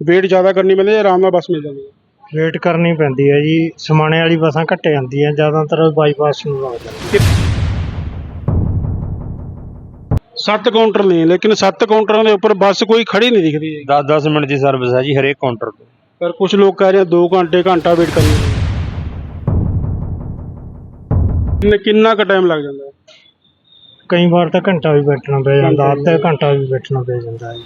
Wait ਜ਼ਿਆਦਾ ਕਰਨੀ ਪੈਂਦੀ ਹੈ ਜਾਂ ਆਰਾਮ ਨਾਲ ਬੱਸ ਮਿਲ ਜਾਂਦੀ ਹੈ? ਵੇਟ ਕਰਨੀ ਪੈਂਦੀ ਹੈ ਜੀ। ਸਮਾਣੇ ਵਾਲੀ ਬੱਸਾਂ ਘੱਟ ਜਾਂਦੀਆਂ ਜ਼ਿਆਦਾਤਰ ਬਾਈਪਾਸ ਨੂੰ ਲੱਗ ਜਾਂਦੀ ਸੱਤ ਕਾਊਂਟਰ ਨੇ ਲੇਕਿਨ ਸੱਤ ਕਾਊਂਟਰਾਂ ਦੇ ਉੱਪਰ ਬੱਸ ਕੋਈ ਖੜੀ ਨਹੀਂ ਦਿਖਦੀ ਹੈ 10-10 ਮਿੰਟ ਦੀ ਸਰਵਿਸ ਹੈ ਜੀ ਹਰੇਕ ਕਾਊਂਟਰ ਤੇ। ਪਰ ਕੁਝ ਲੋਕ ਕਹਿ ਰਹੇ 2 ਘੰਟੇ ਘੰਟਾ ਵੇਟ ਕਰਨੀ ਕਿੰਨਾ ਕਿੰਨਾ ਕੁ ਟਾਈਮ ਲੱਗ ਜਾਂਦਾ? ਹੈ ਕਈ ਵਾਰ ਤਾਂ ਘੰਟਾ ਵੀ ਬੈਠਣਾ ਪੈ ਜਾਂਦਾ ਅੱਧਾ ਘੰਟਾ ਵੀ ਬੈਠਣਾ ਪੈ ਜਾਂਦਾ ਹੈ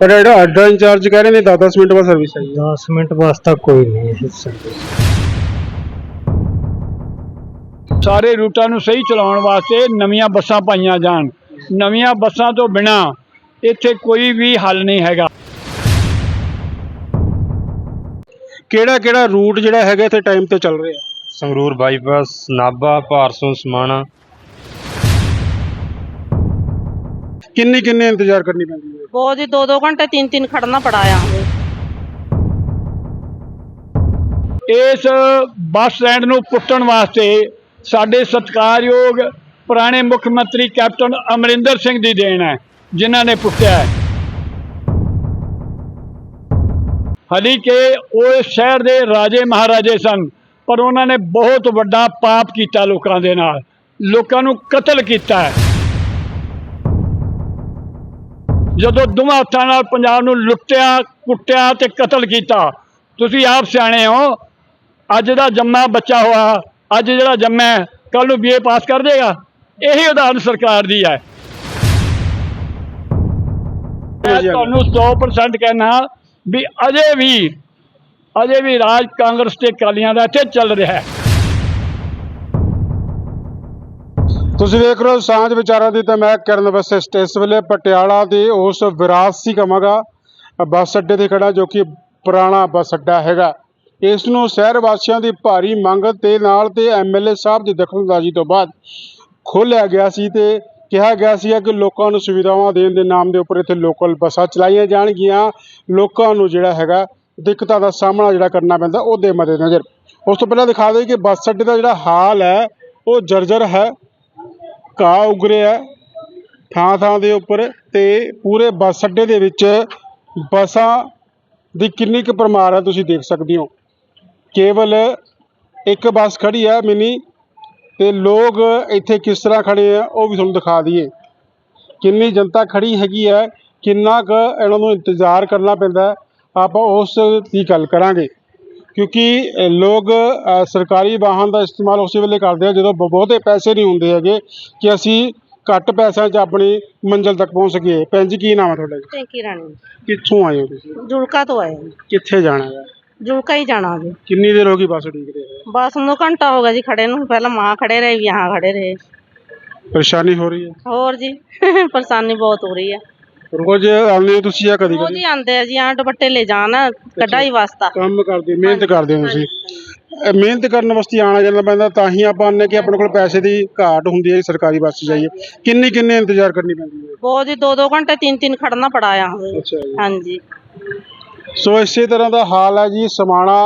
ਪਰ ਜਿਹੜਾ ਅੱਡਾ ਇੰਚਾਰਜ ਕਹਿ ਰਹੇ ਨੇ 10-10 ਮਿੰਟ ਬਾਅਦ ਸਰਵਿਸ ਹੈ। 10 ਮਿੰਟ ਵਾਸਤਾ ਕੋਈ ਨਹੀਂ ਹੈ ਸਰਵਿਸ ਸਾਰੇ ਰੂਟਾਂ ਨੂੰ ਸਹੀ ਚਲਾਉਣ ਵਾਸਤੇ ਨਵੀਆਂ ਬੱਸਾਂ ਪਾਈਆਂ ਜਾਣ। ਨਵੀਆਂ ਬੱਸਾਂ ਤੋਂ ਬਿਨਾ ਇੱਥੇ ਕੋਈ ਵੀ ਹੱਲ ਨਹੀਂ ਹੈਗਾ। ਕਿਹੜਾ ਕਿਹੜਾ ਰੂਟ ਜਿਹੜਾ ਹੈਗਾ ਇੱਥੇ ਟਾਈਮ ਤੇ ਚੱਲ ਰਿਹਾ? ਸੰਗਰੂਰ ਬਾਈਪਾਸ ਨਾਭਾ ਭਾਰਸੋਂ ਸਮਾਣਾ। ਕਿੰਨੀ ਕਿੰਨੇ ਇੰਤਜ਼ਾਰ ਕਰਨੀ ਪੈਂਦੀ ਹੈ? ਬਹੁਤ ਜੀ 2-2 ਘੰਟੇ 3-3 ਖੜਨਾ ਪੜਾ ਆ। ਇਸ ਬੱਸ ਸਟੈਂਡ ਨੂੰ ਪੁੱਟਣ ਵਾਸਤੇ ਸਾਡੇ ਸਤਿਕਾਰਯੋਗ ਪੁਰਾਣੇ ਮੁੱਖ ਮੰਤਰੀ ਕੈਪਟਨ ਅਮਰਿੰਦਰ ਸਿੰਘ ਦੀ ਦੇਣ ਹੈ ਜਿਨ੍ਹਾਂ ਨੇ ਪੁੱਟਿਆ ਹੈ। ਹਲੀ ਕਿ ਉਹ ਸ਼ਹਿਰ ਦੇ ਰਾਜੇ ਮਹਾਰਾਜੇ ਸਨ ਪਰ ਉਹਨਾਂ ਨੇ ਬਹੁਤ ਵੱਡਾ ਪਾਪ ਕੀਤਾ ਲੋਕਾਂ ਦੇ ਨਾਲ। ਲੋਕਾਂ ਨੂੰ ਕਤਲ ਕੀਤਾ ਹੈ। ਜਦੋਂ ਦੋਵਾਂ ਹੱਥਾਂ ਨਾਲ ਪੰਜਾਬ ਨੂੰ ਲੁੱਟਿਆ ਕੁੱਟਿਆ ਤੇ ਕਤਲ ਕੀਤਾ। ਤੁਸੀਂ ਆਪ ਸਿਆਣੇ ਹੋ। ਅੱਜ ਦਾ ਜੰਮਾ ਬੱਚਾ ਹੋਇਆ ਅੱਜ ਜਿਹੜਾ ਜੰਮਾ ਕੱਲ ਨੂੰ ਬੀਏ ਪਾਸ ਕਰ ਦੇਗਾ। ਇਹੀ ਉਦਾਹਰਨ ਸਰਕਾਰ ਦੀ ਹੈ। ਮੈਂ ਤੁਹਾਨੂੰ 100% ਕਹਿਣਾ ਵੀ ਅਜੇ ਵੀ ਅਜੇ ਵੀ ਰਾਜ ਕਾਂਗਰਸ ਤੇ ਅਕਾਲੀਆਂ ਦਾ ਇੱਥੇ ਚੱਲ ਰਿਹਾ ਹੈ। ਤੁਸੀਂ ਵੇਖ ਰਹੇ ਹੋ ਸਾਂਝ ਵਿਚਾਰਾਂ ਦੀ ਤਾਂ ਮੈਂ ਕਰਨ ਵਸਿਸ਼ਟ ਇਸ ਵੇਲੇ ਪਟਿਆਲਾ ਦੇ ਉਸ ਵਿਰਾਸਤੀ ਕਵਾਂਗਾ ਬੱਸ ਅੱਡੇ ਤੇ ਖੜਾ ਜੋ ਕਿ ਪੁਰਾਣਾ ਬੱਸ ਅੱਡਾ ਹੈਗਾ। ਇਸ ਨੂੰ ਸ਼ਹਿਰ ਵਾਸੀਆਂ ਦੀ ਭਾਰੀ ਮੰਗ ਤੇ ਨਾਲ ਤੇ ਐਮਐਲਏ ਸਾਹਿਬ ਦੀ ਦਖਲਅੰਦਾਜ਼ੀ ਤੋਂ ਬਾਅਦ ਖੋਲ੍ਹਿਆ ਗਿਆ ਸੀ ਤੇ ਕਿਹਾ ਗਿਆ ਸੀ ਕਿ ਲੋਕਾਂ ਨੂੰ ਸੁਵਿਧਾਵਾਂ ਦੇਣ ਦੇ ਨਾਮ ਦੇ ਉੱਪਰ ਇੱਥੇ ਲੋਕਲ ਬੱਸਾਂ ਚਲਾਈਆਂ ਜਾਣਗੀਆਂ। ਲੋਕਾਂ ਨੂੰ ਜਿਹੜਾ ਹੈਗਾ ਦਿੱਕਤਾਂ ਦਾ ਸਾਹਮਣਾ ਜਿਹੜਾ ਕਰਨਾ ਪੈਂਦਾ ਉਹਦੇ ਮੱਦੇਨਜ਼ਰ। ਉਸ ਤੋਂ ਪਹਿਲਾਂ ਦਿਖਾ ਦੇ ਕਿ ਬੱਸ ਅੱਡੇ ਦਾ ਜਿਹੜਾ ਹਾਲ ਹੈ, ਉਹ ਜਰਜਰ ਹੈ। ਘਾਹ ਉੱਗ ਰਿਹਾ ਥਾਂ ਥਾਂ ਦੇ ਉੱਪਰ ਤੇ ਪੂਰੇ ਬੱਸ ਅੱਡੇ ਦੇ ਵਿੱਚ ਬੱਸਾਂ ਦੀ ਕਿੰਨੀ ਕੁ ਪਰਮਾਰ ਹੈ ਤੁਸੀਂ ਦੇਖ ਸਕਦੇ ਹੋ। ਕੇਵਲ ਇੱਕ ਬੱਸ ਖੜੀ ਹੈ ਮਿੰਨੀ ਤੇ ਲੋਕ ਇੱਥੇ ਕਿਸ ਤਰ੍ਹਾਂ ਖੜੇ ਆ ਉਹ ਵੀ ਤੁਹਾਨੂੰ ਦਿਖਾ ਦਈਏ। ਕਿੰਨੀ ਜਨਤਾ ਖੜੀ ਹੈਗੀ ਹੈ, ਕਿੰਨਾ ਕੁ ਇਹਨਾਂ ਨੂੰ ਇੰਤਜ਼ਾਰ ਕਰਨਾ ਪੈਂਦਾ ਆਪਾਂ ਉਸ ਦੀ ਗੱਲ ਕਰਾਂਗੇ। ਕਿਉਂਕਿ ਅ, ਲੋਕ ਅ, ਸਰਕਾਰੀ ਵਾਹਨ ਦਾ ਇਸਤੇਮਾਲ ਉਸੇ ਵੇਲੇ ਕਰਦੇ ਆ ਜਦੋਂ ਬ- ਬਹੁਤੇ ਪੈਸੇ ਨਹੀਂ ਹੁੰਦੇ ਹੈਗੇ ਕਿ ਅਸੀਂ ਘੱਟ ਪੈਸਿਆਂ 'ਚ ਆਪਣੀ ਮੰਜ਼ਿਲ ਤੱਕ ਪਹੁੰਚ ਸਕੀਏ ਭੈਣ ਜੀ ਕੀ ਨਾਮ ਹੈ ਤੁਹਾਡਾ ਜੀ टेंकी रानी ਕਿੱਥੋਂ ਆਏ ਹੋ ਤੁਸੀਂ जुड़का तो आए हैं। ਕਿੱਥੇ ਜਾਣਾ ਹੈ जुड़का ही जाना अभी ਕਿੰਨੀ ਦੇਰ ਹੋ ਗਈ ਬੱਸ ਉਡੀਕਦੇ ਹੋਏ बस हम लोग घंटा होगा जी खड़े नु पहले वहाँ खड़े रहे यहाँ खड़े रहे ਪਰੇਸ਼ਾਨੀ ਹੋ ਰਹੀ ਹੈ और जी परेशानी बहुत हो रही है ਰੋਜ਼ ਆਉਂਦੇ ਹੋ ਤੁਸੀਂ ਜਾਂ ਕਦੀ ਰੋਜ਼ ਕਦੀ? ਹੀ ਆਉਂਦੇ ਜੀ ਆ ਦੁਪੱਟੇ ਲੈ ਜਾਣਾ ਕਢਾਈ ਵਾਸਤਾ। ਕੰਮ ਕਰਦੇ ਮਿਹਨਤ ਕਰਦੇ ਹੋ ਤੁਸੀਂ। ਮਿਹਨਤ ਕਰਨ ਵਾਸਤੇ ਆਣਾ ਜਾਣਾ ਪੈਂਦਾ ਤਾਂ ਹੀ ਆਪਾਂ ਨੇ ਕਿ ਆਪਣੇ ਕੋਲ ਪੈਸੇ ਦੀ ਘਾਟ ਹੁੰਦੀ ਹੈ ਸਰਕਾਰੀ ਬੱਸ ਜਾਈਏ। ਕਿੰਨੀ ਕਿੰਨੇ ਇੰਤਜ਼ਾਰ ਕਰਨੀ ਪੈਂਦੀ ਹੈ? ਬਹੁਤ ਜੀ 2-2 ਘੰਟੇ 3-3 ਖੜਨਾ ਪੜਾ ਆ। ਹਾਂਜੀ। ਸੋ ਇਸੇ ਤਰ੍ਹਾਂ ਦਾ ਹਾਲ ਹੈ ਜੀ ਸਮਾਣਾ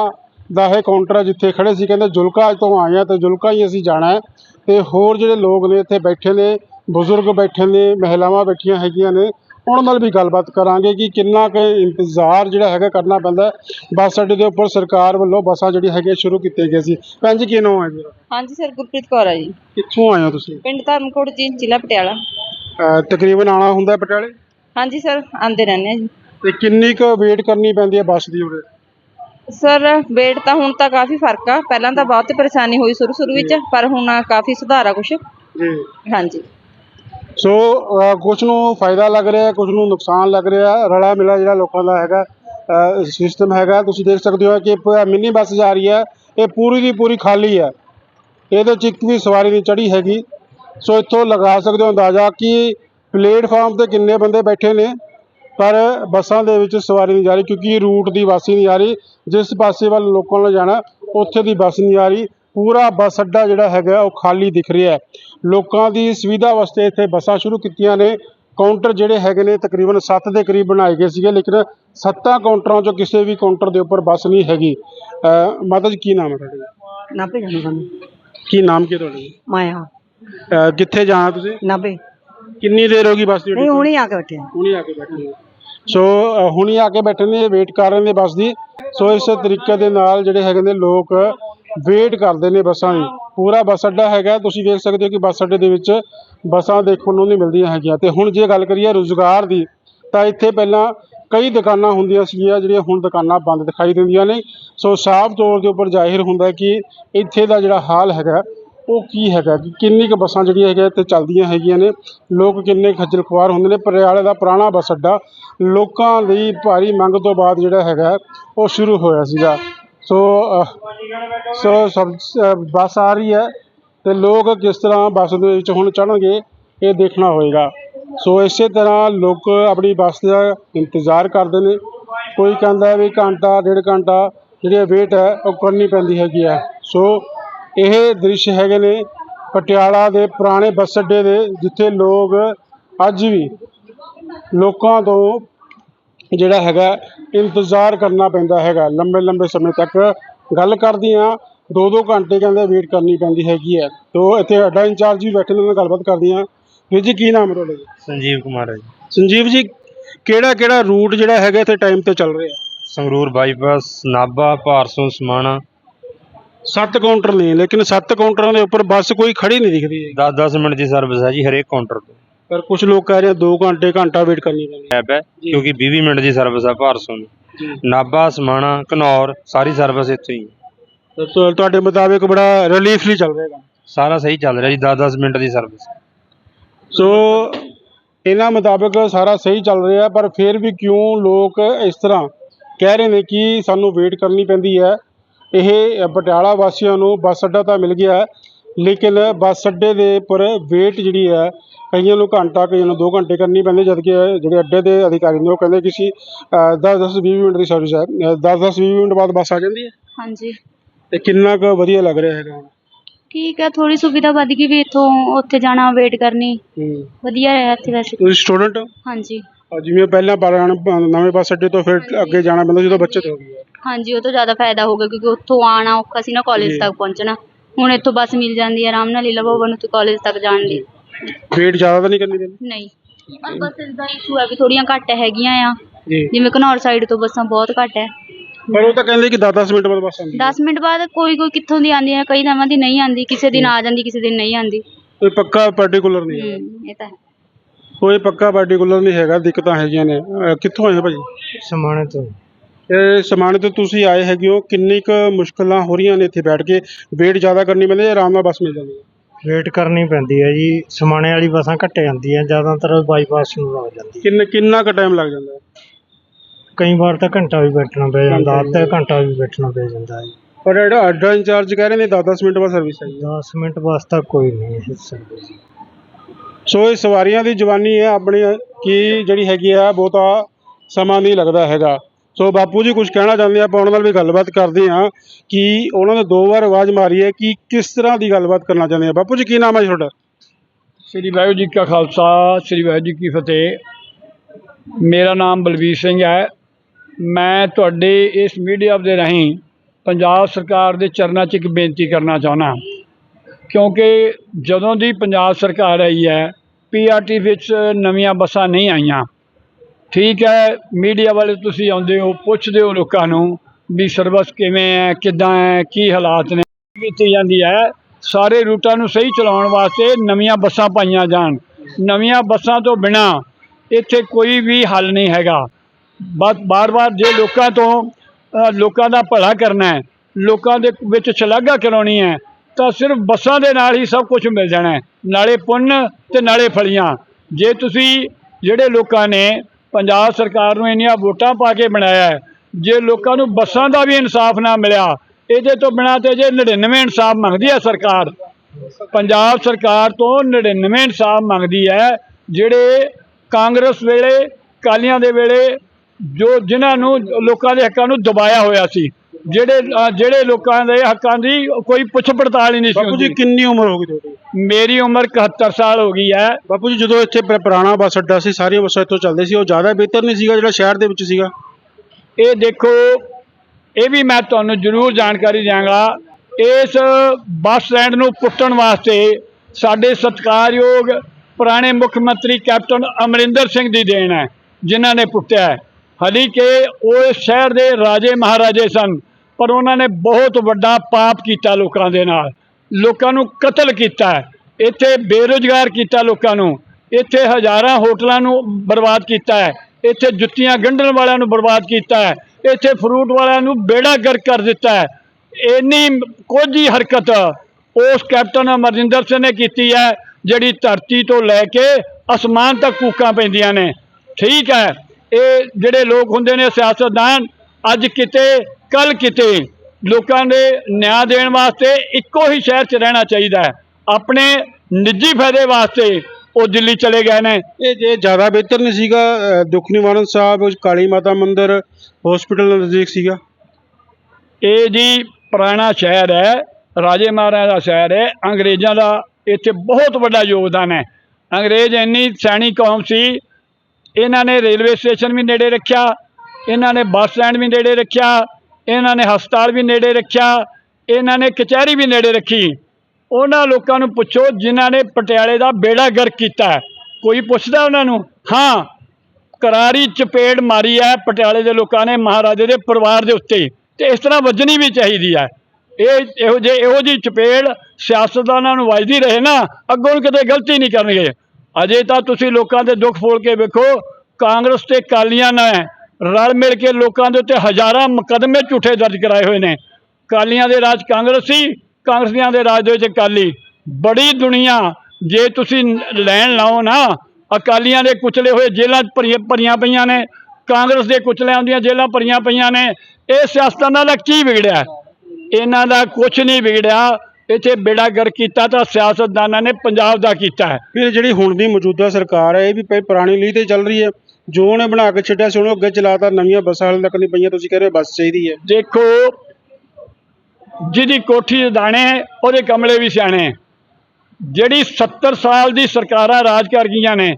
ਦਾ ਇਹ ਕਾਊਂਟਰ ਜਿੱਥੇ ਖੜੇ ਸੀ ਕਹਿੰਦੇ ਜੁਲਕਾ ਅੱਜ ਤੋਂ ਆਏ ਆ ਤੇ ਜੁਲਕਾ ਹੀ ਅਸੀਂ ਜਾਣਾ ਹੈ। ਤੇ ਹੋਰ ਜਿਹੜੇ ਲੋਕ ਨੇ ਇੱਥੇ ਬੈਠੇ ਨੇ ਬਜ਼ੁਰਗ ਬੈਠੇ ਨੇ ਮਹਿਲਾਵਾਂ ਬੈਠੀਆਂ ਹੈਗੀਆਂ ਨੇ ਉਹਨਾਂ ਨਾਲ ਵੀ ਗੱਲਬਾਤ ਕਰਾਂਗੇ ਕਿ ਕਿੰਨਾ ਕੁ ਇੰਤਜ਼ਾਰ ਜਿਹੜਾ ਹੈਗਾ ਕਰਨਾ ਪੈਂਦਾ ਬੱਸ ਅੱਡੇ ਦੇ ਉੱਪਰ ਸਰਕਾਰ ਵੱਲੋਂ ਬੱਸਾਂ ਜਿਹੜੀਆਂ ਹੈਗੀਆਂ ਸ਼ੁਰੂ ਕੀਤੀਆਂ ਗਈਆਂ ਸੀ। ਭੈਣ ਜੀ ਕੀ ਜੀ? ਹਾਂਜੀ ਸਰ ਗੁਰਪ੍ਰੀਤ ਕੌਰ ਆ ਜੀ। ਕਿੱਥੋਂ ਆਏ ਹੋ ਤੁਸੀਂ? ਪਿੰਡ ਧਰਮਕੋਟ ਜੀ ਜ਼ਿਲ੍ਹਾ ਪਟਿਆਲਾ। ਤਕਰੀਬਨ ਆਣਾ ਹੁੰਦਾ ਪਟਿਆਲੇ? ਹਾਂਜੀ ਸਰ ਆਂਦੇ ਰਹਿੰਦੇ ਆ ਜੀ। ਤੇ ਕਿੰਨੀ ਕੁ ਵੇਟ ਕਰਨੀ ਪੈਂਦੀ ਹੈ ਬੱਸ ਦੀ ਉਰੇ? ਸਰ ਵੇਟ ਤਾਂ ਹੁਣ ਤਾਂ ਕਾਫੀ ਫ਼ਰਕ ਆ। ਪਹਿਲਾਂ ਤਾਂ ਬਹੁਤ ਪਰੇਸ਼ਾਨੀ ਹੋਈ ਸ਼ੁਰੂ ਸ਼ੁਰੂ ਵਿੱਚ ਪਰ ਹੁਣ ਕਾਫੀ ਸੁਧਾਰ ਆ ਕੁਛ। ਜੀ। ਹਾਂਜੀ। ਸੋ ਅ, ਕੁਝ ਨੂੰ ਫਾਇਦਾ ਲੱਗ ਰਿਹਾ ਹੈ ਕੁਝ ਨੂੰ ਨੁਕਸਾਨ ਲੱਗ ਰਿਹਾ ਰਲਾ ਮਿਲਾ ਜਿਹੜਾ ਲੋਕਾਂ ਦਾ ਹੈਗਾ ਸਿਸਟਮ ਹੈਗਾ। ਤੁਸੀਂ ਦੇਖ ਸਕਦੇ ਹੋ ਕਿ ਪ- ਮਿੰਨੀ ਬੱਸ ਜਾ ਰਹੀ ਹੈ ਇਹ ਪੂਰੀ ਦੀ ਪੂਰੀ ਖਾਲੀ ਹੈ। ਇਹਦੇ 'ਚ ਇੱਕ ਵੀ ਸਵਾਰੀ ਨਹੀਂ ਚੜੀ ਹੈਗੀ। ਸੋ ਇੱਥੋਂ ਲਗਾ ਸਕਦੇ ਹੋ ਅੰਦਾਜ਼ਾ ਕਿ ਪਲੇਟਫਾਰਮ ਤੇ ਕਿੰਨੇ ਬੰਦੇ ਬੈਠੇ ਨੇ ਪਰ ਬੱਸਾਂ ਦੇ ਵਿੱਚ ਸਵਾਰੀ ਨਹੀਂ ਜਾ ਰਹੀ ਕਿਉਂਕਿ ਰੂਟ ਦੀ ਬੱਸ ਹੀ ਨਹੀਂ ਆ ਰਹੀ। ਜਿਸ ਪਾਸੇ ਵੱਲ ਲੋਕਾਂ ਨੇ ਜਾਣਾ ਉੱਥੇ ਦੀ ਬੱਸ ਨਹੀਂ ਆ ਰਹੀ। ਪੂਰਾ ਬੱਸ ਅੱਡਾ ਜਿਹੜਾ ਹੈਗਾ ਉਹ ਖਾਲੀ ਦਿਖ ਰਿਹਾ ਲੋਕਾਂ ਦੀ ਸੁਵਿਧਾ ਵਾਸਤੇ ਇੱਥੇ ਬੱਸਾਂ ਸ਼ੁਰੂ ਕੀਤੀਆਂ ਨੇ। ਕਾਊਂਟਰ ਜਿਹੜੇ ਹੈਗੇ ਨੇ ਤਕਰੀਬਨ 7 ਦੇ ਕਰੀਬ ਬਣਾਏ ਗਏ ਸੀਗੇ ਲੇਕਿਨ ਸੱਤਾਂ ਕਾਊਂਟਰਾਂ ਚੋਂ ਕਿਸੇ ਵੀ ਕਾਊਂਟਰ ਦੇ ਉੱਪਰ ਬੱਸ ਨਹੀਂ ਹੈਗੀ। ਮਾਤਾ ਜੀ ਕੀ ਨਾਮ ਹੈ ਤੁਹਾਡਾ ਨਾਭੇ ਜਾਣਾ ਸਾਨੂੰ ਕੀ ਨਾਮ ਕੀ ਤੁਹਾਡਾ ਮਾਇਆ। ਕਿੱਥੇ ਜਾਣਾ ਤੁਸੀਂ? ਨਾਭੇ। ਕਿੰਨੀ ਦੇਰ ਹੋ ਗਈ ਬੱਸ ਦੀ ਨਹੀਂ ਹੁਣੀ ਆ ਕੇ ਬੈਠੇ ਆ। ਆ ਕੇ ਬੈਠੇ ਸੋ ਅ, ਹੁਣੀ ਆ ਕੇ ਬੈਠੇ ਨੇ ਵੇਟ ਕਰ ਰਹੇ ਨੇ ਬੱਸ ਦੀ। ਸੋ ਇਸੇ ਤਰੀਕੇ ਦੇ ਨਾਲ ਜਿਹੜੇ ਹੈਗੇ ਨੇ ਲੋਕ ਵੇਟ ਕਰਦੇ ਨੇ ਬੱਸਾਂ ਦੀ ਪੂਰਾ ਬੱਸ ਅੱਡਾ ਹੈਗਾ, ਤੁਸੀਂ ਵੇਖ ਸਕਦੇ ਹੋ ਕਿ ਬੱਸ ਅੱਡੇ ਦੇ ਵਿੱਚ ਬੱਸਾਂ ਦੇਖਣ ਨੂੰ ਨਹੀਂ ਮਿਲਦੀਆਂ ਹੈਗੀਆਂ। ਤੇ ਹੁਣ ਜੇ ਗੱਲ ਕਰੀਏ ਰੁਜ਼ਗਾਰ ਦੀ, ਤਾਂ ਇੱਥੇ ਪਹਿਲਾਂ ਕਈ ਦੁਕਾਨਾਂ ਹੁੰਦੀਆਂ ਸੀਗੀਆਂ, ਜਿਹੜੀਆਂ ਹੁਣ ਦੁਕਾਨਾਂ ਬੰਦ ਦਿਖਾਈ ਦਿੰਦੀਆਂ ਨੇ। ਸੋ ਸਾਫ਼ ਤੌਰ ਦੇ ਉੱਪਰ ਜ਼ਾਹਿਰ ਹੁੰਦਾ ਕਿ ਇੱਥੇ ਦਾ ਜਿਹੜਾ ਹਾਲ ਹੈਗਾ, ਉਹ ਕੀ ਹੈਗਾ? ਕਿ ਕਿੰਨੀ ਕੁ ਬੱਸਾਂ ਜਿਹੜੀਆਂ ਹੈਗੀਆਂ ਇੱਥੇ ਚੱਲਦੀਆਂ ਹੈਗੀਆਂ ਨੇ। ਲੋਕ ਕਿੰਨੇ ਖੱਜਲ ਖੁਆਰ ਹੁੰਦੇ ਨੇ। ਪਟਿਆਲੇ ਦਾ ਪੁਰਾਣਾ ਬੱਸ ਅੱਡਾ ਲੋਕਾਂ ਦੀ ਭਾਰੀ ਮੰਗ ਤੋਂ ਬਾਅਦ ਜਿਹੜਾ ਹੈਗਾ, ਉਹ ਸ਼ੁਰੂ ਹੋਇਆ ਸੀਗਾ। ਸੋ ਸੋ ਸਬ ਬੱਸ ਆ ਰਹੀ ਹੈ ਤੇ ਲੋਕ ਕਿਸ ਤਰ੍ਹਾਂ ਬੱਸ ਦੇ ਵਿੱਚ ਹੁਣ ਚੜ੍ਹਨਗੇ, ਇਹ ਦੇਖਣਾ ਹੋਏਗਾ। ਸੋ ਇਸੇ ਤਰ੍ਹਾਂ ਲੋਕ ਆਪਣੀ ਬੱਸ ਦਾ ਇੰਤਜ਼ਾਰ ਕਰਦੇ ਨੇ। ਕੋਈ ਕਹਿੰਦਾ ਵੀ ਘੰਟਾ, ਡੇਢ ਘੰਟਾ ਜਿਹੜੀ ਵੇਟ ਹੈ, ਉਹ ਕਰਨੀ ਪੈਂਦੀ ਹੈਗੀ ਹੈ। ਸੋ ਇਹ ਦ੍ਰਿਸ਼ ਹੈਗੇ ਨੇ ਪਟਿਆਲਾ ਦੇ ਪੁਰਾਣੇ ਬੱਸ ਅੱਡੇ ਦੇ, ਜਿੱਥੇ ਲੋਕ ਅੱਜ ਵੀ ਲੋਕਾਂ ਤੋਂ ਜਿਹੜਾ ਹੈਗਾ ਇੰਤਜ਼ਾਰ ਕਰਨਾ ਪੈਂਦਾ ਹੈਗਾ। ਲੰਬੇ ਲੰਬੇ ਸਮੇਂ ਤੱਕ ਗੱਲ ਕਰਦੀ ਹਾਂ ਦੋ ਦੋ ਘੰਟੇ ਕਹਿੰਦੇ ਵੇਟ ਕਰਨੀ ਪੈਂਦੀ ਹੈਗੀ ਹੈ। ਤੋ ਇੱਥੇ ਅੱਡਾ ਇੰਚਾਰਜ ਵੀ ਬੈਠੇ ਨੇ ਉਹਨਾਂ ਨਾਲ ਗੱਲਬਾਤ ਕਰਦੀ ਹਾਂ ਵੀਰ ਜੀ ਕੀ ਨਾਮ ਤੁਹਾਡਾ ਜੀ? ਸੰਜੀਵ ਕੁਮਾਰ ਹੈ ਜੀ। ਸੰਜੀਵ ਜੀ ਕਿਹੜਾ ਕਿਹੜਾ ਰੂਟ ਜਿਹੜਾ ਹੈਗਾ ਇੱਥੇ ਟਾਈਮ ਤੇ ਚੱਲ ਰਿਹਾ? ਸੰਗਰੂਰ ਬਾਈਪਾਸ ਨਾਭਾ ਭਾਰਸੋਂ ਸਮਾਣਾ। ਸੱਤ ਕਾਊਂਟਰ ਨੇ ਲੇਕਿਨ ਸੱਤ ਕਾਊਂਟਰਾਂ ਦੇ ਉੱਪਰ ਬੱਸ ਕੋਈ ਖੜੀ ਨਹੀਂ ਦਿਖਦੀ ਹੈ 10-10 ਮਿੰਟ ਦੀ ਸਰਵਿਸ ਹੈ ਜੀ ਹਰੇਕ ਕਾਊਂਟਰ ਤੇ। ਪਰ ਕੁਝ ਲੋਕ ਕਹਿ ਰਹੇ ਆ 2 ਘੰਟੇ ਘੰਟਾ ਵੇਟ ਕਰਨੀ ਪੈਂਦੀ ਹੈ। ਐਪ ਹੈ ਕਿਉਂਕਿ 20 ਮਿੰਟ ਦੀ ਸਰਵਿਸ ਹੈ ਭਾਰਸੋਂ ਦੀ ਨਾਭਾ ਸਮਾਣਾ ਘਨੌਰ ਸਾਰੀ ਸਰਵਿਸ ਇੱਥੇ ਹੀ ਹੈ। ਤੁਹਾਡੇ ਮੁਤਾਬਿਕ ਬੜਾ ਰਿਲੀਫਲੀ ਚੱਲ ਰਿਹਾ ਹੈਗਾ ਸਾਰਾ ਸਹੀ ਚੱਲ ਰਿਹਾ ਜੀ 10-10 ਮਿੰਟ ਦੀ ਸਰਵਿਸ ਸੋ ਇਹਨਾਂ ਮੁਤਾਬਕ ਸਾਰਾ ਸਹੀ ਚੱਲ ਰਿਹਾ ਪਰ ਫਿਰ ਵੀ ਕਿਉਂ ਲੋਕ ਇਸ ਤਰ੍ਹਾਂ ਕਹਿ ਰਹੇ ਨੇ ਕਿ ਸਾਨੂੰ ਵੇਟ ਕਰਨੀ ਪੈਂਦੀ ਹੈ? ਇਹ ਪਟਿਆਲਾ ਵਾਸੀਆਂ ਨੂੰ ਬੱਸ ਅੱਡਾ ਤਾਂ ਮਿਲ ਗਿਆ ਹੈ, ਲੇਕਿਨ ਬੱਸ ਅੱਡੇ ਦੇ ਉੱਪਰ ਵੇਟ ਜਿਹੜੀ ਹੈ ਕਈਆਂ ਨੂੰ ਘੰਟਾ ਕਈਆਂ ਨੂੰ 2 ਘੰਟੇ ਕਰਨੀ ਪੈਂਦੀ ਜਦ ਕਿ ਜਿਹੜੇ ਅੱਡੇ ਦੇ ਅਧਿਕਾਰੀ ਨੇ ਉਹ ਕਹਿੰਦੇ ਕਿ ਸੀ 10-10 20 ਮਿੰਟ ਦੀ ਸਰਵਿਸ ਹੈ। 10-10 20 ਮਿੰਟ ਬਾਅਦ ਬੱਸ ਆ ਜਾਂਦੀ ਹੈ। ਹਾਂਜੀ। ਤੇ ਕਿੰਨਾ ਕੁ ਵਧੀਆ ਲੱਗ ਰਿਹਾ ਹੈਗਾ ਠੀਕ ਹੈ ਥੋੜੀ ਸੁਵਿਧਾ ਵੱਧ ਗਈ ਵੀ ਇੱਥੋਂ ਉੱਥੇ ਜਾਣਾ ਵੇਟ ਕਰਨੀ। ਹੂੰ। ਵਧੀਆ ਹੈ ਇੱਥੇ ਵੈਸੇ। ਤੁਸੀਂ ਸਟੂਡੈਂਟ ਹੋ? ਹਾਂਜੀ। ਔਰ ਜਿਵੇਂ ਪਹਿਲਾਂ ਪੁਰਾਣਾ ਨਵੇਂ ਬੱਸ ਅੱਡੇ ਤੋਂ ਫਿਰ ਅੱਗੇ ਜਾਣਾ ਪੈਂਦਾ ਜਦੋਂ ਬੱਚਤ ਹੋ ਗਈ ਹੈ। ਹਾਂਜੀ ਉਹ ਤੋਂ ਜ਼ਿਆਦਾ ਫਾਇਦਾ ਹੋਗਾ ਕਿਉਂਕਿ ਉੱਥੋਂ ਆਣਾ ਔਖਾ ਸੀ ਨਾ ਕਾਲਜ ਜੀ। ਤੱਕ ਪਹੁੰਚਣਾ। ਹੁਣ ਇੱਥੋਂ ਬੱਸ ਮਿਲ ਜਾਂਦੀ ਹੈ ਆਰਾਮ ਨਾਲ ਲੀਲਾ ਭਵਨ ਉੱਤੇ ਕਾਲਜ ਤੱਕ ਜਾਣ ਲਈ ਵੇਟ ਜ਼ਿਆਦਾ ਤਾਂ ਨਹੀਂ ਕਰਨੀ ਪੈਂਦੀ? ਨਹੀਂ। ਪਰ ਬੱਸ ਦਾ ਇਸ਼ੂ ਹੈ ਵੀ ਥੋੜੀਆਂ ਘੱਟ ਹੈਗੀਆਂ ਆ। ਜੀ। ਜਿਵੇਂ ਘਨੌਰ ਸਾਈਡ ਤੋਂ ਬੱਸਾਂ ਬਹੁਤ ਘੱਟ ਹੈ ਪਰ ਉਹ ਤਾਂ ਕਹਿੰਦੇ ਕਿ 10-10 ਮਿੰਟ ਬਾਅਦ ਬੱਸ ਆਉਂਦੀ ਹੈ 10 ਮਿੰਟ ਬਾਅਦ ਕੋਈ ਕੋਈ ਕਿੱਥੋਂ ਦੀ ਆਉਂਦੀ ਹੈ ਕਈ ਥਾਵਾਂ ਦੀ ਨਹੀਂ ਆਉਂਦੀ ਕਿਸੇ ਦਿਨ ਆ ਜਾਂਦੀ ਕਿਸੇ ਦਿਨ ਨਹੀਂ ਆਉਂਦੀ। ਕੋਈ ਪੱਕਾ ਪਾਰਟਿਕੂਲਰ ਨਹੀਂ ਹੈ ਹੂੰ ਇਹ ਤਾਂ ਹੈ। ਕੋਈ ਪੱਕਾ ਪਾਰਟਿਕੂਲਰ ਨਹੀਂ ਹੈਗਾ ਦਿੱਕਤਾਂ ਹੈਗੀਆਂ ਨੇ। ਅਹ ਕਿੱਥੋਂ ਆਏ ਹੋ ਭਾਜੀ? ਸਮਾਣੇ ਤੋਂ। ਇਹ ਸਮਾਨ ਤੇ ਤੁਸੀਂ ਆਏ ਹੈਗੇ ਹੋ ਕਿੰਨੀ ਕੁ ਮੁਸ਼ਕਲਾਂ ਹੋ ਰਹੀਆਂ ਨੇ ਇੱਥੇ ਬੈਠ ਕੇ? ਵੇਟ ਜ਼ਿਆਦਾ ਕਰਨੀ ਪੈਂਦੀ ਹੈ ਆਰਾਮ ਨਾਲ ਬੱਸ ਮਿਲ ਜਾਂਦੀ ਹੈ ਵੇਟ ਕਰਨੀ ਪੈਂਦੀ ਹੈ ਜੀ ਸਮਾਣੇ ਵਾਲੀ ਬੱਸਾਂ ਘੱਟ ਜਾਂਦੀਆਂ ਜ਼ਿਆਦਾਤਰ ਬਾਈਪਾਸ ਨੂੰ ਲੱਗ ਜਾਂਦੀ ਹੈ। ਕਿੰਨੇ ਕਿੰਨਾ ਕੁ ਟਾਈਮ ਲੱਗ ਜਾਂਦਾ? ਹੈ ਕਈ ਵਾਰ ਤਾਂ ਘੰਟਾ ਵੀ ਬੈਠਣਾ ਪੈ ਜਾਂਦਾ ਅੱਧਾ ਘੰਟਾ ਵੀ ਬੈਠਣਾ ਪੈ ਜਾਂਦਾ ਹੈ। ਪਰ ਜਿਹੜਾ ਅੱਡਾ ਇੰਚਾਰਜ ਕਹਿ ਰਹੇ ਨੇ 10-10 ਮਿੰਟ ਬਾਅਦ ਸਰਵਿਸ ਆਈ 10 ਮਿੰਟ ਬੱਸ ਤਾਂ ਕੋਈ ਨਹੀਂ ਹੈ ਸਰਵਿਸ ਸੋ ਇਹ ਸਵਾਰੀਆਂ ਦੀ ਜਵਾਨੀ ਹੈ ਆਪਣੀ ਕੀ ਜਿਹੜੀ ਹੈਗੀ ਆ ਬਹੁਤਾ ਸਮਾਂ ਨਹੀਂ ਲੱਗਦਾ ਹੈਗਾ। ਸੋ ਬਾਪੂ ਜੀ ਕੁਝ ਕਹਿਣਾ ਚਾਹੁੰਦੇ ਆ? ਆਪਾਂ ਉਹਨਾਂ ਨਾਲ ਵੀ ਗੱਲਬਾਤ ਕਰਦੇ ਆ ਕਿ ਉਹਨਾਂ ਨੇ ਦੋ ਵਾਰ ਆਵਾਜ਼ ਮਾਰੀ ਹੈ ਕਿ ਕਿਸ ਤਰ੍ਹਾਂ ਦੀ ਗੱਲਬਾਤ ਕਰਨਾ ਚਾਹੁੰਦੇ ਆ? ਬਾਪੂ ਜੀ, ਕੀ ਨਾਮ ਹੈ ਜੀ ਤੁਹਾਡਾ? ਸ੍ਰੀ ਵਾਹਿਗੁਰੂ ਜੀ ਕਾ ਖਾਲਸਾ, ਸ੍ਰੀ ਵਾਹਿਗੁਰੂ ਜੀ ਕੀ ਫਤਿਹ। ਮੇਰਾ ਨਾਮ ਬਲਵੀਰ ਸਿੰਘ ਹੈ। ਮੈਂ ਤੁਹਾਡੇ ਇਸ ਮੀਡੀਆ ਦੇ ਰਾਹੀਂ ਪੰਜਾਬ ਸਰਕਾਰ ਦੇ ਚਰਨਾਂ 'ਚ ਇੱਕ ਬੇਨਤੀ ਕਰਨਾ ਚਾਹੁੰਦਾ ਕਿਉਂਕਿ ਜਦੋਂ ਦੀ ਪੰਜਾਬ ਸਰਕਾਰ ਆਈ ਹੈ ਪੀਆਰਟੀ ਵਿੱਚ ਨਵੀਆਂ ਬੱਸਾਂ ਨਹੀਂ ਆਈਆਂ। ਠੀਕ ਹੈ, ਮੀਡੀਆ ਵਾਲੇ ਤੁਸੀਂ ਆਉਂਦੇ ਹੋ, ਪੁੱਛਦੇ ਹੋ ਲੋਕਾਂ ਨੂੰ ਵੀ ਸਰਵਿਸ ਕਿਵੇਂ ਹੈ, ਕਿੱਦਾਂ ਹੈ, ਕੀ ਹਾਲਾਤ ਨੇ, ਕੀਤੀ ਜਾਂਦੀ ਹੈ। ਸਾਰੇ ਰੂਟਾਂ ਨੂੰ ਸਹੀ ਚਲਾਉਣ ਵਾਸਤੇ ਨਵੀਆਂ ਬੱਸਾਂ ਪਾਈਆਂ ਜਾਣ। ਨਵੀਆਂ ਬੱਸਾਂ ਤੋਂ ਬਿਨਾ ਇੱਥੇ ਕੋਈ ਵੀ ਹੱਲ ਨਹੀਂ ਹੈਗਾ। ਬਾਰ-ਬਾਰ ਜੇ ਲੋਕਾਂ ਤੋਂ ਲੋਕਾਂ ਦਾ ਭਲਾ ਕਰਨਾ ਹੈ, ਲੋਕਾਂ ਦੇ ਵਿੱਚ ਸ਼ਲਾਘਾ ਕਰਾਉਣੀ ਹੈ, ਤਾਂ ਸਿਰਫ ਬੱਸਾਂ ਦੇ ਨਾਲ ਹੀ ਸਭ ਕੁਝ ਮਿਲ ਜਾਣਾ ਨਾਲੇ ਪੁੰਨ ਤੇ ਨਾਲੇ ਫਲੀਆਂ। ਜੇ ਤੁਸੀਂ ਜਿਹੜੇ ਲੋਕਾਂ ਨੇ ਪੰਜਾਬ ਸਰਕਾਰ ਨੂੰ ਇੰਨੀਆਂ ਵੋਟਾਂ ਪਾ ਕੇ ਬਣਾਇਆ ਹੈ। ਜੇ ਲੋਕਾਂ ਨੂੰ ਬੱਸਾਂ ਦਾ ਵੀ ਇਨਸਾਫ ਨਾ ਮਿਲਿਆ, ਇਹਦੇ ਤੋਂ ਬਿਨਾਂ ਤੇ ਜੇ 99 ਇਨਸਾਫ ਮੰਗਦੀ ਹੈ ਸਰਕਾਰ, ਪੰਜਾਬ ਸਰਕਾਰ ਤੋਂ 99 ਇਨਸਾਫ ਮੰਗਦੀ ਹੈ, ਜਿਹੜੇ ਕਾਂਗਰਸ ਵੇਲੇ ਕਾਲੀਆਂ ਦੇ ਵੇਲੇ, ਜੋ ਜਿਨ੍ਹਾਂ ਨੂੰ, ਲੋਕਾਂ ਦੇ ਹੱਕਾਂ ਨੂੰ ਦਬਾਇਆ ਹੋਇਆ ਸੀ। ਜਿਹੜੇ ਅ, ਜਿਹੜੇ ਲੋਕਾਂ ਦੇ ਹੱਕਾਂ ਦੀ ਕੋਈ ਪੁੱਛ ਪੜਤਾਲ ਹੀ ਨਹੀਂ ਸੀ ਬਾਪੂ ਜੀ ਹੁੰਦੀ। ਕਿੰਨੀ ਉਮਰ ਹੋ ਗਈ ਤੁਹਾਡੀ? ਮੇਰੀ ਉਮਰ 71 ਸਾਲ ਹੋ ਗਈ ਹੈ। ਬਾਪੂ ਜੀ ਜਦੋਂ ਇੱਥੇ ਪ- ਪੁਰਾਣਾ ਬੱਸ ਅੱਡਾ ਸੀ ਸਾਰੀਆਂ ਬੱਸਾਂ ਇੱਥੋਂ ਚੱਲਦੇ ਸੀ ਉਹ ਜ਼ਿਆਦਾ ਬਿਹਤਰ ਨਹੀਂ ਸੀਗਾ ਜਿਹੜਾ ਸ਼ਹਿਰ ਦੇ ਵਿੱਚ ਸੀਗਾ? ਇਹ ਦੇਖੋ ਇਹ ਵੀ ਮੈਂ ਤੁਹਾਨੂੰ ਜ਼ਰੂਰ ਜਾਣਕਾਰੀ ਦਿਆਂਗਾ ਇਸ ਬੱਸ ਸਟੈਂਡ ਨੂੰ ਪੁੱਟਣ ਵਾਸਤੇ ਸਾਡੇ ਸਤਿਕਾਰਯੋਗ ਪੁਰਾਣੇ ਮੁੱਖ ਮੰਤਰੀ ਕੈਪਟਨ ਅਮਰਿੰਦਰ ਸਿੰਘ ਦੀ ਦੇਣ ਹੈ ਜਿਨ੍ਹਾਂ ਨੇ ਪੁੱਟਿਆ ਹੈ। ਹਾਲੀ ਕਿ ਉਹ ਇਸ ਸ਼ਹਿਰ ਦੇ ਰਾਜੇ ਮਹਾਰਾਜੇ ਸਨ ਪਰ ਉਹਨਾਂ ਨੇ ਬਹੁਤ ਵੱਡਾ ਪਾਪ ਕੀਤਾ ਲੋਕਾਂ ਦੇ ਨਾਲ। ਲੋਕਾਂ ਨੂੰ ਕਤਲ ਕੀਤਾ। ਇੱਥੇ ਬੇਰੁਜ਼ਗਾਰ ਕੀਤਾ ਲੋਕਾਂ ਨੂੰ। ਇੱਥੇ ਹਜ਼ਾਰਾਂ ਹੋਟਲਾਂ ਨੂੰ ਬਰਬਾਦ ਕੀਤਾ। ਹੈ ਇੱਥੇ ਜੁੱਤੀਆਂ ਗੰਢਣ ਵਾਲਿਆਂ ਨੂੰ ਬਰਬਾਦ ਕੀਤਾ। ਹੈ ਇੱਥੇ ਫਰੂਟ ਵਾਲਿਆਂ ਨੂੰ ਬੇੜਾ ਗਰਕ ਕਰ ਦਿੱਤਾ। ਹੈ ਇੰਨੀ ਕੋਝੀ ਹਰਕਤ ਉਸ ਕੈਪਟਨ ਅਮਰਿੰਦਰ ਸਿੰਘ ਨੇ ਕੀਤੀ ਹੈ, ਜਿਹੜੀ ਧਰਤੀ ਤੋਂ ਲੈ ਕੇ ਅਸਮਾਨ ਤੱਕ ਕੂਕਾਂ ਪੈਂਦੀਆਂ ਨੇ। ਠੀਕ ਹੈ, ਇਹ ਜਿਹੜੇ ਲੋਕ ਹੁੰਦੇ ਨੇ ਸਿਆਸਤਦਾਨ, ਅੱਜ ਕਿਤੇ ਕੱਲ ਕਿਤੇ ਲੋਕਾਂ ਦੇ ਨਿਆਂ ਦੇਣ ਵਾਸਤੇ ਇੱਕੋ ਹੀ ਸ਼ਹਿਰ 'ਚ ਰਹਿਣਾ ਚਾਹੀਦਾ ਹੈ। ਆਪਣੇ ਨਿੱਜੀ ਫਾਇਦੇ ਵਾਸਤੇ ਉਹ ਦਿੱਲੀ ਚਲੇ ਗਏ ਨੇ। ਇਹ ਜੇ ਜ਼ਿਆਦਾ ਬਿਹਤਰ ਨਹੀਂ ਸੀਗਾ ਦੁੱਖ ਨਿਵਾਰਨ ਸਾਹਿਬ ਕਾਲੀ ਮਾਤਾ ਮੰਦਿਰ ਹਸਪੀਟਲ ਨਜ਼ਦੀਕ ਸੀਗਾ। ਇਹ ਜੀ ਪੁਰਾਣਾ ਸ਼ਹਿਰ ਹੈ ਰਾਜੇ ਮਹਾਰਾਜਾ ਦਾ ਸ਼ਹਿਰ ਹੈ। ਅੰਗਰੇਜ਼ਾਂ ਦਾ ਇੱਥੇ ਬਹੁਤ ਵੱਡਾ ਯੋਗਦਾਨ ਹੈ। ਅੰਗਰੇਜ਼ ਇੰਨੀ ਸਿਆਣੀ ਕੌਮ ਸੀ ਇਹਨਾਂ ਨੇ ਰੇਲਵੇ ਸਟੇਸ਼ਨ ਵੀ ਨੇੜੇ ਰੱਖਿਆ ਇਹਨਾਂ ਨੇ ਬੱਸ ਸਟੈਂਡ ਵੀ ਨੇੜੇ ਰੱਖਿਆ ਇਹਨਾਂ ਨੇ ਹਸਪਤਾਲ ਵੀ ਨੇੜੇ ਰੱਖਿਆ, ਇਹਨਾਂ ਨੇ ਕਚਹਿਰੀ ਵੀ ਨੇੜੇ ਰੱਖੀ। ਉਹਨਾਂ ਲੋਕਾਂ ਨੂੰ ਪੁੱਛੋ ਜਿਨ੍ਹਾਂ ਨੇ ਪਟਿਆਲੇ ਦਾ ਬੇੜਾ ਗਰਕ ਕੀਤਾ ਕੋਈ ਪੁੱਛਦਾ ਉਹਨਾਂ ਨੂੰ? ਹਾਂ, ਕਰਾਰੀ ਚਪੇੜ ਮਾਰੀ ਹੈ ਪਟਿਆਲੇ ਦੇ ਲੋਕਾਂ ਨੇ ਮਹਾਰਾਜੇ ਦੇ ਪਰਿਵਾਰ ਦੇ ਉੱਤੇ ਤੇ ਇਸ ਤਰ੍ਹਾਂ ਵੱਜਣੀ ਵੀ ਚਾਹੀਦੀ ਹੈ। ਇਹ ਇਹੋ ਜਿਹੇ ਇਹੋ ਜਿਹੀ ਚਪੇੜ ਸਿਆਸਤਦਾਨਾਂ ਨੂੰ ਵੱਜਦੀ ਰਹੇ ਨਾ, ਅੱਗੋਂ ਨੂੰ ਕਿਤੇ ਗਲਤੀ ਨਹੀਂ ਕਰਨਗੇ। ਅਜੇ ਤਾਂ ਤੁਸੀਂ ਲੋਕਾਂ ਦੇ ਦੁੱਖ ਫੋਲ ਕੇ ਵੇਖੋ, ਕਾਂਗਰਸ ਤੇ ਕਾਲੀਆਂ ਨੇ ਰਲ ਮਿਲ ਕੇ ਲੋਕਾਂ ਦੇ ਉੱਤੇ ਹਜ਼ਾਰਾਂ ਮੁਕੱਦਮੇ ਝੂਠੇ ਦਰਜ ਕਰਾਏ ਹੋਏ ਨੇ। ਕਾਲੀਆਂ ਦੇ ਰਾਜ ਕਾਂਗਰਸੀ, ਕਾਂਗਰਸੀਆਂ ਦੇ ਰਾਜ ਦੇ ਵਿੱਚ ਅਕਾਲੀ। ਬੜੀ ਦੁਨੀਆ, ਜੇ ਤੁਸੀਂ ਲੈਣ ਲਾਓ ਨਾ, ਅਕਾਲੀਆਂ ਦੇ ਕੁਚਲੇ ਹੋਏ ਜੇਲ੍ਹਾਂ 'ਚ ਭਰੀਆਂ ਭਰੀਆਂ ਪਈਆਂ ਨੇ, ਕਾਂਗਰਸ ਦੇ ਕੁਚਲਿਆਂ ਦੀਆਂ ਜੇਲ੍ਹਾਂ ਭਰੀਆਂ ਪਈਆਂ ਨੇ, ਇਹ ਸਿਆਸਤਦਾਨਾਂ ਦਾ ਕੀ ਵਿਗੜਿਆ? ਇਹਨਾਂ ਦਾ ਕੁਝ ਨਹੀਂ ਵਿਗੜਿਆ। ਇੱਥੇ ਬੇੜਾਗਰ ਕੀਤਾ ਤਾਂ ਸਿਆਸਤਦਾਨਾਂ ਨੇ ਪੰਜਾਬ ਦਾ ਕੀਤਾ ਫਿਰ ਜਿਹੜੀ ਹੁਣ ਦੀ ਮੌਜੂਦਾ ਸਰਕਾਰ ਹੈ, ਇਹ ਵੀ ਪੁਰਾਣੀ ਲੀਹ ਤੇ ਚੱਲ ਰਹੀ ਹੈ। ਜੋ ਉਹਨੇ ਬਣਾ ਕੇ ਛੱਡਿਆ ਸੀ, ਉਹਨੂੰ ਅੱਗੇ ਚਲਾਤਾ, ਨਵੀਆਂ ਬੱਸਾਂ ਹਾਲੇ ਤੱਕ ਨਹੀਂ ਪਈਆਂ, ਤੁਸੀਂ ਕਹਿ ਰਹੇ ਹੋ ਬੱਸ ਚਾਹੀਦੀ ਹੈ। ਦੇਖੋ, ਜਿਹਦੀ ਕੋਠੀ ਦੇ ਦਾਣੇ ਉਹਦੇ ਕਮਲੇ ਵੀ ਸਿਆਣੇ ਜਿਹੜੀ 70 ਸਾਲ ਦੀ ਸਰਕਾਰਾਂ ਰਾਜ ਕਰ ਗਈਆਂ ਨੇ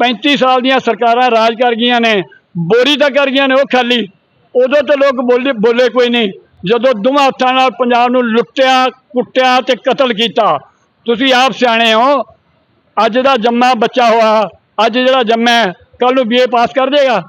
35 ਸਾਲ ਦੀਆਂ ਸਰਕਾਰਾਂ ਰਾਜ ਕਰ ਗਈਆਂ ਨੇ, ਬੋਰੀ ਤਾਂ ਕਰ ਗਈਆਂ ਨੇ ਉਹ ਖਾਲੀ, ਉਦੋਂ ਤੇ ਲੋਕ ਬੋਲੇ ਬੋਲੇ ਕੋਈ ਨਹੀਂ। ਜਦੋਂ ਦੋਵਾਂ ਹੱਥਾਂ ਨਾਲ ਪੰਜਾਬ ਨੂੰ ਲੁੱਟਿਆ, ਕੁੱਟਿਆ ਤੇ ਕਤਲ ਕੀਤਾ, ਤੁਸੀਂ ਆਪ ਸਿਆਣੇ ਹੋ। ਅੱਜ ਦਾ ਜੰਮਾ ਬੱਚਾ ਹੋਇਆ ਅੱਜ ਜਿਹੜਾ ਜੰਮਾ ਕੱਲ ਨੂੰ ਬੀਏ ਪਾਸ ਕਰ ਦੇਗਾ।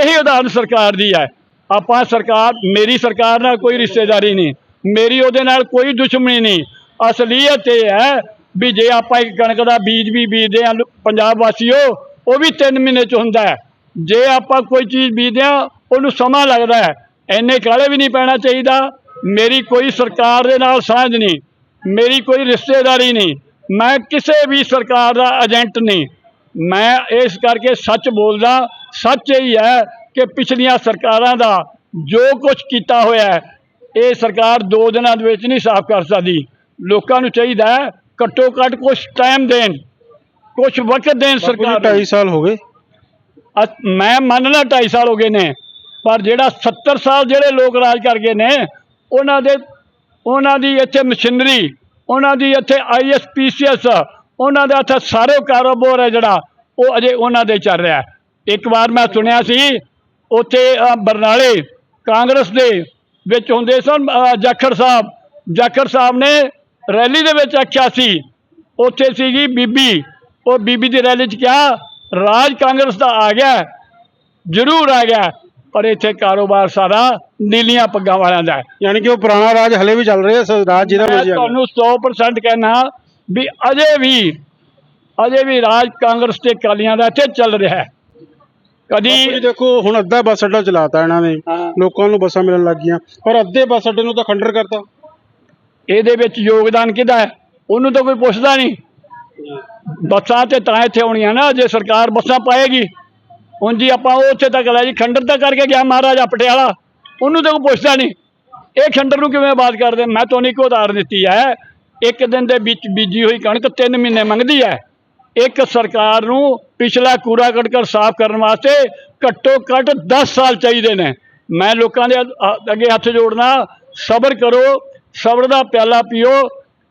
ਇਹੀ ਉਦਾਹਰਨ ਸਰਕਾਰ ਦੀ ਹੈ। ਆਪਾਂ ਸਰਕਾਰ, ਮੇਰੀ ਸਰਕਾਰ ਨਾਲ ਕੋਈ ਰਿਸ਼ਤੇਦਾਰੀ ਨਹੀਂ। ਮੇਰੀ ਉਹਦੇ ਨਾਲ ਕੋਈ ਦੁਸ਼ਮਣੀ ਨਹੀਂ। ਅਸਲੀਅਤ ਇਹ ਹੈ ਵੀ ਜੇ ਆਪਾਂ ਇੱਕ ਕਣਕ ਦਾ ਬੀਜ ਵੀ ਬੀਜਦੇ ਹਾਂ ਲੋ- ਪੰਜਾਬ ਵਾਸੀਓ, ਉਹ ਵੀ 3 ਮਹੀਨੇ ਚ ਹੁੰਦਾ ਹੈ। ਜੇ ਆਪਾਂ ਕੋਈ ਚੀਜ਼ ਬੀਜਦੇ ਹਾਂ, ਉਹਨੂੰ ਸਮਾਂ ਲੱਗਦਾ ਹੈ। ਐਨੇ ਕਾਲੇ ਵੀ ਨਹੀਂ ਪੈਣਾ ਚਾਹੀਦਾ। ਮੇਰੀ ਕੋਈ ਸਰਕਾਰ ਦੇ ਨਾਲ ਸਾਂਝ ਨਹੀਂ। ਮੇਰੀ ਕੋਈ ਰਿਸ਼ਤੇਦਾਰੀ ਨਹੀਂ। ਮੈਂ ਕਿਸੇ ਵੀ ਸਰਕਾਰ ਦਾ ਏਜੰਟ ਨਹੀਂ। ਮੈਂ ਇਸ ਕਰਕੇ ਸੱਚ ਬੋਲਦਾ ਸੱਚ ਹੀ ਹੈ ਕਿ ਪਿਛਲੀਆਂ ਸਰਕਾਰਾਂ ਦਾ ਜੋ ਕੁਝ ਕੀਤਾ ਹੋਇਆ ਹੈ ਇਹ ਸਰਕਾਰ ਦੋ ਦਿਨਾਂ ਦੇ ਵਿੱਚ ਨਹੀਂ ਸਾਫ਼ ਕਰ ਸਕਦੀ ਲੋਕਾਂ ਨੂੰ ਚਾਹੀਦਾ ਹੈ ਘੱਟੋ ਘੱਟ ਕੁਝ ਟਾਈਮ ਦੇਣ ਕੁਝ ਵਕਤ ਦੇਣ ਸਰਕਾਰ ਨੂੰ। 2.5 ਸਾਲ ਹੋ ਗਏ ਮੈਂ ਮੰਨਣਾ 2.5 ਸਾਲ ਹੋ ਗਏ ਨੇ ਪਰ ਜਿਹੜਾ 70 ਸਾਲ ਜਿਹੜੇ ਲੋਕ ਰਾਜ ਕਰ ਗਏ ਨੇ ਉਹਨਾਂ ਦੇ ਉਹਨਾਂ ਦੀ ਇੱਥੇ ਮਸ਼ੀਨਰੀ ਉਹਨਾਂ ਦੀ ਇੱਥੇ ਆਈਐਸਪੀਸੀਐਸ ਉਹਨਾਂ ਦਾ ਇੱਥੇ ਸਾਰੇ ਕਾਰੋਬਾਰ ਹੈ ਜਿਹੜਾ ਉਹ ਅਜੇ ਉਹਨਾਂ ਦੇ ਚੱਲ ਰਿਹਾ। ਇੱਕ ਵਾਰ ਮੈਂ ਸੁਣਿਆ ਸੀ ਉੱਥੇ ਬਰਨਾਲੇ ਕਾਂਗਰਸ ਦੇ ਵਿੱਚ ਹੁੰਦੇ ਸਨ ਜਾਖੜ ਸਾਹਿਬ ਜਾਖੜ ਸਾਹਿਬ ਨੇ ਰੈਲੀ ਦੇ ਵਿੱਚ ਆਖਿਆ ਸੀ ਉੱਥੇ ਸੀਗੀ ਬੀਬੀ ਉਹ ਬੀਬੀ ਦੀ ਰੈਲੀ 'ਚ ਕਿਹਾ ਰਾਜ ਕਾਂਗਰਸ ਦਾ ਆ ਗਿਆ ਜ਼ਰੂਰ ਆ ਗਿਆ ਪਰ ਇੱਥੇ ਕਾਰੋਬਾਰ ਸਾਰਾ ਨੀਲੀਆਂ ਪੱਗਾਂ ਵਾਲਿਆਂ ਦਾ ਹੈ ਯਾਨੀ ਕਿ ਉਹ ਪੁਰਾਣਾ ਰਾਜ ਹਲੇ ਵੀ ਚੱਲ ਰਿਹਾ ਰਾਜ ਜਿਹਦਾ। ਤੁਹਾਨੂੰ 100% ਕਹਿਣਾ ਵੀ ਅਜੇ ਵੀ ਅਜੇ ਵੀ ਰਾਜ ਕਾਂਗਰਸ ਤੇ ਕਾਲੀਆਂ ਦਾ ਇੱਥੇ ਚੱਲ ਰਿਹਾ ਹੈ। ਕਦੀ ਦੇਖੋ ਹੁਣ ਅੱਧਾ ਬੱਸ ਅੱਡਾ ਚਲਾਤਾ ਇਹਨਾਂ ਨੇ। ਲੋਕਾਂ ਨੂੰ ਬੱਸਾਂ ਮਿਲਣ ਲੱਗ ਗਈਆਂ। ਪਰ ਅੱਧੇ ਬੱਸ ਅੱਡੇ ਨੂੰ ਤਾਂ ਖੰਡਰ ਕਰਤਾ। ਇਹਦੇ ਵਿੱਚ ਯੋਗਦਾਨ ਕਿਹਦਾ ਹੈ? ਉਹਨੂੰ ਤਾਂ ਕੋਈ ਪੁੱਛਦਾ ਨਹੀਂ। ਬੱਸਾਂ ਤੇ ਤਾਂ ਇੱਥੇ ਆਉਣੀਆਂ ਨਾ ਜੇ ਸਰਕਾਰ ਬੱਸਾਂ ਪਾਏਗੀ। ਹੁਣ ਜੀ ਆਪਾਂ ਉਹ ਉੱਥੇ ਤੱਕ ਲੈ ਜੀ ਖੰਡਰ ਤਾਂ ਕਰਕੇ ਗਿਆ ਮਹਾਰਾਜਾ ਪਟਿਆਲਾ। ਉਹਨੂੰ ਤਾਂ ਕੋਈ ਪੁੱਛਦਾ ਨਹੀਂ। ਇਹ ਖੰਡਰ ਨੂੰ ਕਿਵੇਂ ਬਾਤ ਕਰਦੇ? ਮੈਂ ਤੁਹਾਨੂੰ ਇੱਕ ਉਦਾਹਰਨ ਦਿੱਤੀ ਹੈ। ਇੱਕ ਦਿਨ ਦੇ ਵਿੱਚ ਬੀਜੀ ਹੋਈ ਕਣਕ 3 ਮਹੀਨੇ ਮੰਗਦੀ ਹੈ। ਇੱਕ ਸਰਕਾਰ ਨੂੰ ਪਿਛਲਾ ਕੂੜਾ ਕਟਕਰ ਸਾਫ਼ ਕਰਨ ਵਾਸਤੇ ਘੱਟੋ ਘੱਟ 10 ਸਾਲ ਚਾਹੀਦੇ ਨੇ। ਮੈਂ ਲੋਕਾਂ ਦੇ ਅੱਗੇ ਹੱਥ ਜੋੜਨਾ ਸਬਰ ਕਰੋ ਸਬਰ ਦਾ ਪਿਆਲਾ ਪੀਓ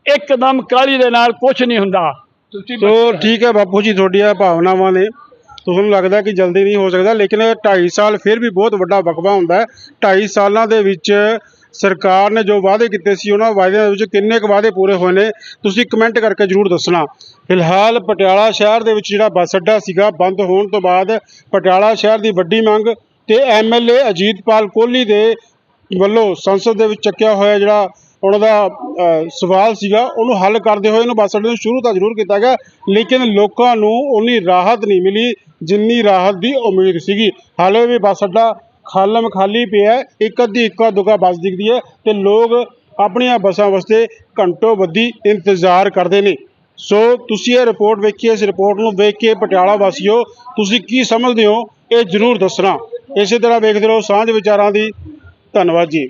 ਇੱਕਦਮ ਕਾਹਲੀ ਦੇ ਨਾਲ ਕੁਝ ਨਹੀਂ ਹੁੰਦਾ। ਤੁਸੀਂ ਸੋ ਠੀਕ ਹੈ ਬਾਪੂ ਜੀ ਤੁਹਾਡੀਆਂ ਭਾਵਨਾਵਾਂ ਨੇ। ਤੁਹਾਨੂੰ ਲੱਗਦਾ ਕਿ ਜਲਦੀ ਨਹੀਂ ਹੋ ਸਕਦਾ ਲੇਕਿਨ 2.5 ਸਾਲ ਫਿਰ ਵੀ ਬਹੁਤ ਵੱਡਾ ਵਕਫਾ ਹੁੰਦਾ ਹੈ। 2.5 ਸਾਲਾਂ ਦੇ ਵਿੱਚ ਸਰਕਾਰ ਨੇ ਜੋ ਵਾਅਦੇ ਕੀਤੇ ਸੀ, ਉਹਨਾਂ ਵਾਅਦਿਆਂ ਦੇ ਵਿੱਚ ਕਿੰਨੇ ਕੁ ਵਾਅਦੇ ਪੂਰੇ ਹੋਏ ਨੇ, ਤੁਸੀਂ ਕਮੈਂਟ ਕਰਕੇ ਜਰੂਰ ਦੱਸਣਾ। ਫਿਲਹਾਲ ਪਟਿਆਲਾ ਸ਼ਹਿਰ ਦੇ ਵਿੱਚ ਜਿਹੜਾ ਬੱਸ ਅੱਡਾ ਸੀਗਾ, ਬੰਦ ਹੋਣ ਤੋਂ ਬਾਅਦ ਪਟਿਆਲਾ ਸ਼ਹਿਰ ਦੀ ਵੱਡੀ ਮੰਗ ਤੇ ਐਮਐਲਏ ਅਜੀਤਪਾਲ ਕੋਹਲੀ ਦੇ ਵੱਲੋਂ ਸੰਸਦ ਦੇ ਵਿੱਚ ਚੱਕਿਆ ਹੋਇਆ ਜਿਹੜਾ ਉਹਨਾਂ ਦਾ ਸਵਾਲ ਸੀਗਾ, ਉਹਨੂੰ ਹੱਲ ਕਰਦੇ ਹੋਏ ਇਹਨੂੰ ਬੱਸ ਅੱਡੇ ਨੂੰ ਸ਼ੁਰੂ ਤਾਂ ਜ਼ਰੂਰ ਕੀਤਾ ਗਿਆ, ਲੇਕਿਨ ਲੋਕਾਂ ਨੂੰ ਉਨੀ ਰਾਹਤ ਨਹੀਂ ਮਿਲੀ ਜਿੰਨੀ ਰਾਹਤ ਦੀ ਉਮੀਦ ਸੀਗੀ। ਹਾਲੇ ਵੀ ਬੱਸ ਅੱਡਾ ਖਾਲਮ ਖਾਲੀ ਪਿਆ ਹੈ। ਇੱਕ ਅੱਧੀ ਇੱਕਾ ਦੁੱਕਾ ਬੱਸ ਦਿਖਦੀ ਹੈ ਤੇ ਲੋਕ ਆਪਣੀਆਂ ਬੱਸਾਂ ਵਾਸਤੇ ਘੰਟੋ ਬੱਧੀ ਇੰਤਜ਼ਾਰ ਕਰਦੇ ਨੇ। ਸੋ ਤੁਸੀਂ ਇਹ ਰਿਪੋਰਟ ਵੇਖੀ, ਇਸ ਰਿਪੋਰਟ ਨੂੰ ਵੇਖ ਕੇ ਪਟਿਆਲਾ ਵਾਸੀਓ, ਤੁਸੀਂ ਕੀ ਸਮਝਦੇ ਹੋ, ਇਹ ਜ਼ਰੂਰ ਦੱਸਣਾ। ਇਸੇ ਤਰ੍ਹਾਂ ਵੇਖਦੇ ਰਹੋ, ਸਾਂਝ ਵਿਚਾਰਾਂ ਦੀ। ਧੰਨਵਾਦ ਜੀ।